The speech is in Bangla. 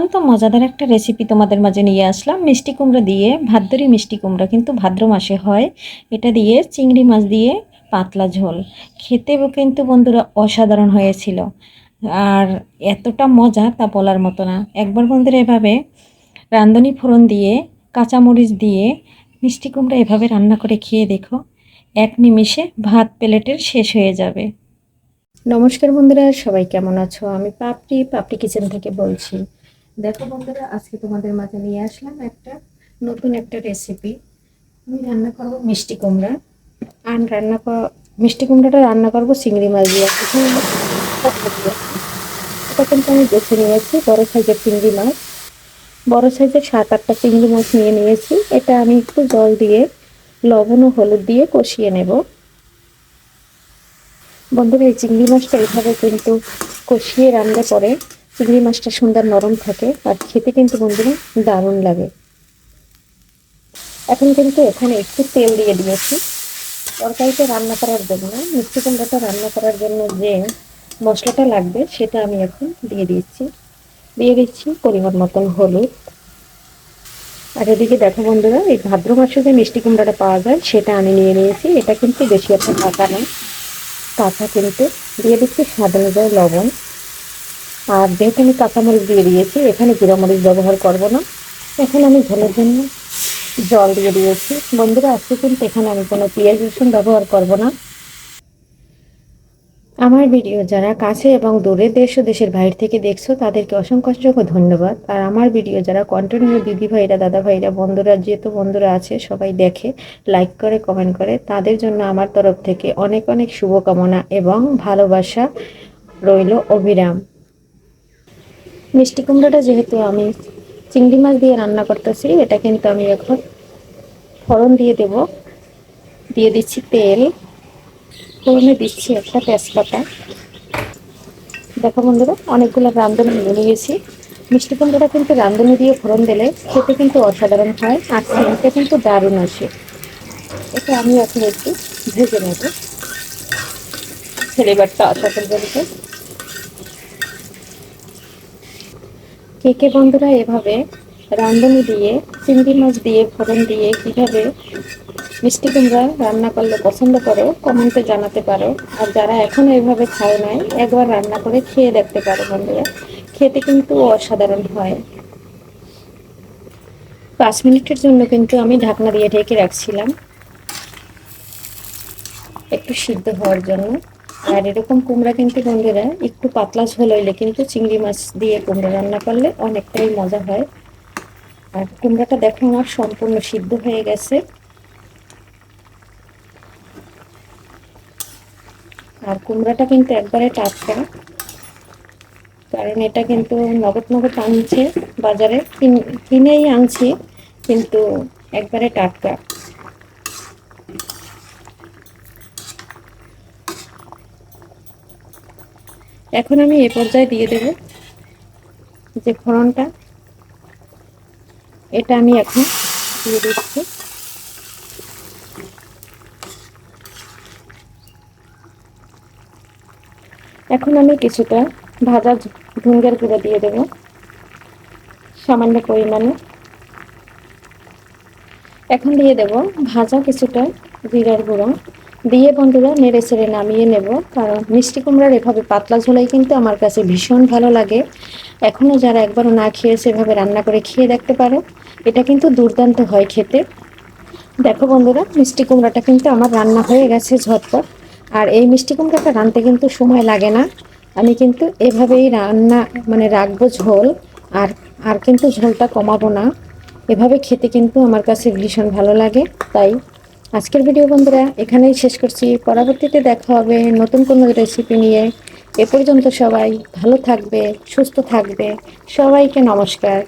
অত্যন্ত মজাদার একটা রেসিপি তোমাদের মাঝে নিয়ে আসলাম। মিষ্টি কুমড়া দিয়ে, ভাদ্রি মিষ্টি কুমড়া, কিন্তু ভাদ্র মাসে হয়। এটা দিয়ে চিংড়ি মাছ দিয়ে পাতলা ঝোল। খেতেও কিন্তু বন্ধুরা অসাধারণ হয়েছিল। আর এতটা মজা তা বলার মতো না। একবার বন্ধুরা এভাবে রাঁধুনি ফোড়ন দিয়ে, কাঁচামরিচ দিয়ে মিষ্টি কুমড়া এভাবে রান্না করে খেয়ে দেখো, এক নিমিষে ভাত প্লেটের শেষ হয়ে যাবে। নমস্কার বন্ধুরা, সবাই কেমন আছো? আমি পাপড়ি পাপড়ি কিচেন থেকে বলছি। দেখো বন্ধুরা, আজকে তোমাদের মাঝে নিয়ে আসলাম একটা নতুন একটা রেসিপি আমি রান্না করব মিষ্টি কুমড়া। আর রান্না কর মিষ্টি কুমড়াটা রান্না করব চিংড়ি মাছ দিয়ে। এটা কিন্তু আমি বেছে নিয়েছি, বড় সাইজের চিংড়ি মাছ। বড় সাইজের সাত আটটা চিংড়ি মাছ নিয়ে নিয়েছি। এটা আমি একটু জল দিয়ে, লবণ ও হলুদ দিয়ে কষিয়ে নেব। বন্ধুরা, এই চিংড়ি মাছটা এইভাবে কিন্তু কষিয়ে রান্না করে চিংড়ি মাছটা সুন্দর নরম থাকে আর খেতে কিন্তু বন্ধুরা দারুণ লাগে। এখন কিন্তু এখানে একটু তেল দিয়ে দিয়েছি। তরকারিটা রান্না করার জন্য, মিষ্টি কুমড়াটা রান্না করার জন্য যে মশলাটা লাগবে সেটা আমি এখন দিয়ে দিচ্ছি। দিয়ে দিচ্ছি পরিমাণ মতন হলুদ। আর এদিকে দেখো বন্ধুরা, এই ভাদ্র মাসে যে মিষ্টি কুমড়াটা পাওয়া যায় সেটা আমি নিয়ে নিয়েছি। এটা কিন্তু বেশি একটা কাঁচা নেই কাঁচা কিন্তু দিয়ে দিচ্ছি স্বাদ অনুযায়ী লবণ। আর যেহেতু আমি কাঁচামরিচ দিয়ে দিয়েছি, এখানে জিরামরিচ ব্যবহার করব না। এখানে আমি ঝোলের জন্য জল দিয়ে দিয়েছি। বন্ধুরা, আজকে কিন্তু এখানে আমি কোনো পেঁয়াজ রসুন ব্যবহার করব না। আমার ভিডিও যারা কাছে এবং দূরে দেশ ও দেশের বাইরে থেকে দেখছ, তাদেরকে অসংখ্য অসংখ্য ধন্যবাদ। আর আমার ভিডিও যারা কন্টিনিউ দিদি ভাইরা, দাদা ভাইরা, বন্ধুরা, যেহেতু বন্ধুরা আছে, সবাই দেখে লাইক করে কমেন্ট করে, তাদের জন্য আমার তরফ থেকে অনেক অনেক শুভকামনা এবং ভালোবাসা রইল অবিরাম। মিষ্টি কুমড়োটা যেহেতু আমি চিংড়ি মাছ দিয়ে রান্না করতেছি, এটা কিন্তু আমি এখন ফোড়ন দিয়ে দেব। দিয়ে দিচ্ছি তেল। ফোড়নে দিচ্ছি একটা তেজপাতা। দেখো বন্ধুরা, অনেকগুলো রাঁধুনি নিয়ে নিয়েছি। মিষ্টি কুমড়োটা কিন্তু রাঁধুনি দিয়ে ফোড়ন দিলে খেতে কিন্তু অসাধারণ হয় আর সেন্টটা কিন্তু দারুণ আসে। এটা আমি এখন একটু ভেজে নেব। ফ্লেভারটা আসা পর্যন্ত কে কে বন্ধুরা এভাবে রাঁধুনি দিয়ে, চিংড়ি মাছ দিয়ে, ফোড়ন দিয়ে কীভাবে মিষ্টি কুমড়া রান্না করলে পছন্দ করো, কমেন্টে জানাতে পারো। আর যারা এখনও এভাবে খায় নাই, একবার রান্না করে খেয়ে দেখতে পারো বন্ধুরা। খেতে কিন্তু অসাধারণ হয়। পাঁচ মিনিটের জন্য কিন্তু আমি ঢাকনা দিয়ে ঢেকে রাখছিলাম। একটু সিদ্ধ হওয়ার জন্য। আর এরকম কুমড়া কিন্তু বন্ধুরা একটু পাতলা ঝোল হইলে কিন্তু চিংড়ি মাছ দিয়ে কুমড়া রান্না করলে অনেকটাই মজা হয়। আর কুমড়াটা দেখো আমার সম্পূর্ণ সিদ্ধ হয়ে গেছে। আর কুমড়াটা কিন্তু একবারে টাটকা, কারণ এটা কিন্তু নগদ নগদ আনছে বাজারে কিনেই আনছি, কিন্তু একবারে টাটকা। এখন আমি এ পর্যায়ে দিয়ে দেব যে ফোড়নটা। এটা আমি এখন দিয়ে দিচ্ছি। এখন আমি কিছুটা ভাজা ধুঙ্গের গুঁড়ো দিয়ে দেব সামান্য পরিমাণে। এখন দিয়ে দেব ভাজা কিছুটা জিরার গুঁড়ো। দিয়ে বন্ধুরা নেড়ে ছেড়ে নামিয়ে নেব, কারণ মিষ্টি কুমড়ার এভাবে পাতলা ঝোলাই কিন্তু আমার কাছে ভীষণ ভালো লাগে। এখনও যারা একবারও না খেয়েছে এভাবে রান্না করে খেয়ে দেখতে পারো, এটা কিন্তু দুর্দান্ত হয় খেতে। দেখো বন্ধুরা, মিষ্টি কুমড়াটা কিন্তু আমার রান্না হয়ে গেছে ঝটপট, আর এই মিষ্টি কুমড়াটা রানতে কিন্তু সময় লাগে না। আমি কিন্তু এভাবেই রান্না মানে রাখব ঝোল, আর আর কিন্তু ঝোলটা কমাবো না। এভাবে খেতে কিন্তু আমার কাছে ভীষণ ভালো লাগে, তাই আজকের ভিডিও বন্ধুরা, এখানেই শেষ করছি। পরবর্তীতে দেখা হবে নতুন কোনো রেসিপি নিয়ে। এ পর্যন্ত সবাই ভালো থাকবে, সুস্থ থাকবে। সবাইকে নমস্কার।